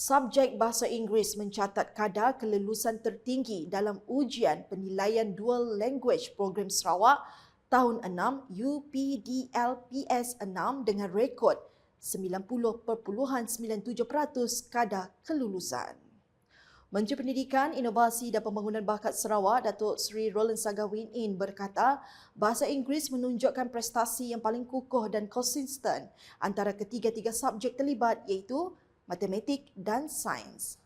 Subjek Bahasa Inggeris mencatat kadar kelulusan tertinggi dalam ujian penilaian Dual Language Program Sarawak tahun 6 UPDLPS 6 dengan rekod 90.97% kadar kelulusan. Menteri Pendidikan, Inovasi dan Pembangunan Bakat Sarawak, Datuk Seri Roland Sagawin In berkata, bahasa Inggeris menunjukkan prestasi yang paling kukuh dan konsisten antara ketiga-tiga subjek terlibat iaitu matematik dan sains.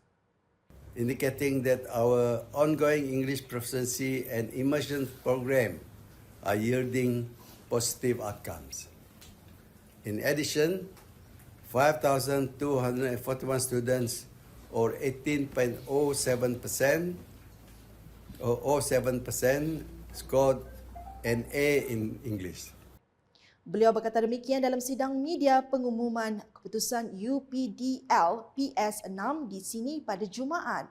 indicating that our ongoing English proficiency and immersion program are yielding positive outcomes. In addition, 5,241 students or 18.07% or 07% scored an A in English. Beliau berkata demikian dalam sidang media pengumuman keputusan UPDL PS6 di sini pada Jumaat.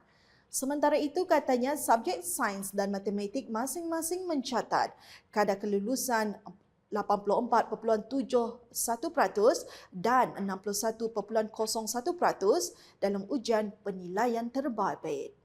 Sementara itu katanya subjek sains dan matematik masing-masing mencatat kadar kelulusan 84.71% dan 61.01% dalam ujian penilaian terbabit.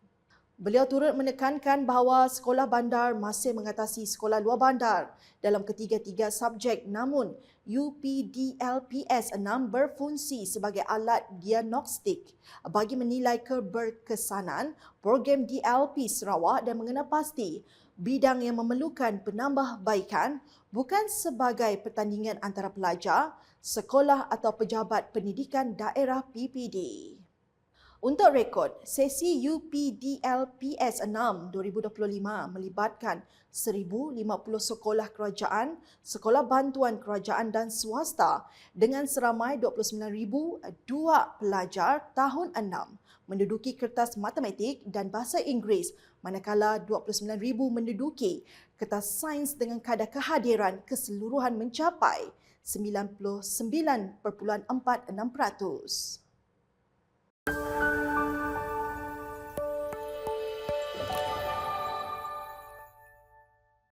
Beliau turut menekankan bahawa sekolah bandar masih mengatasi sekolah luar bandar dalam ketiga-tiga subjek namun UPDLPS 6 berfungsi sebagai alat diagnostik bagi menilai keberkesanan program DLP Sarawak dan mengenal pasti bidang yang memerlukan penambahbaikan bukan sebagai pertandingan antara pelajar, sekolah atau pejabat pendidikan daerah PPD. Untuk rekod, sesi UPDLPS 6 2025 melibatkan 1,050 sekolah kerajaan, sekolah bantuan kerajaan dan swasta dengan seramai 29,002 pelajar tahun 6 menduduki kertas matematik dan bahasa Inggeris manakala 29,000 menduduki kertas sains dengan kadar kehadiran keseluruhan mencapai 99.46%. Thank you.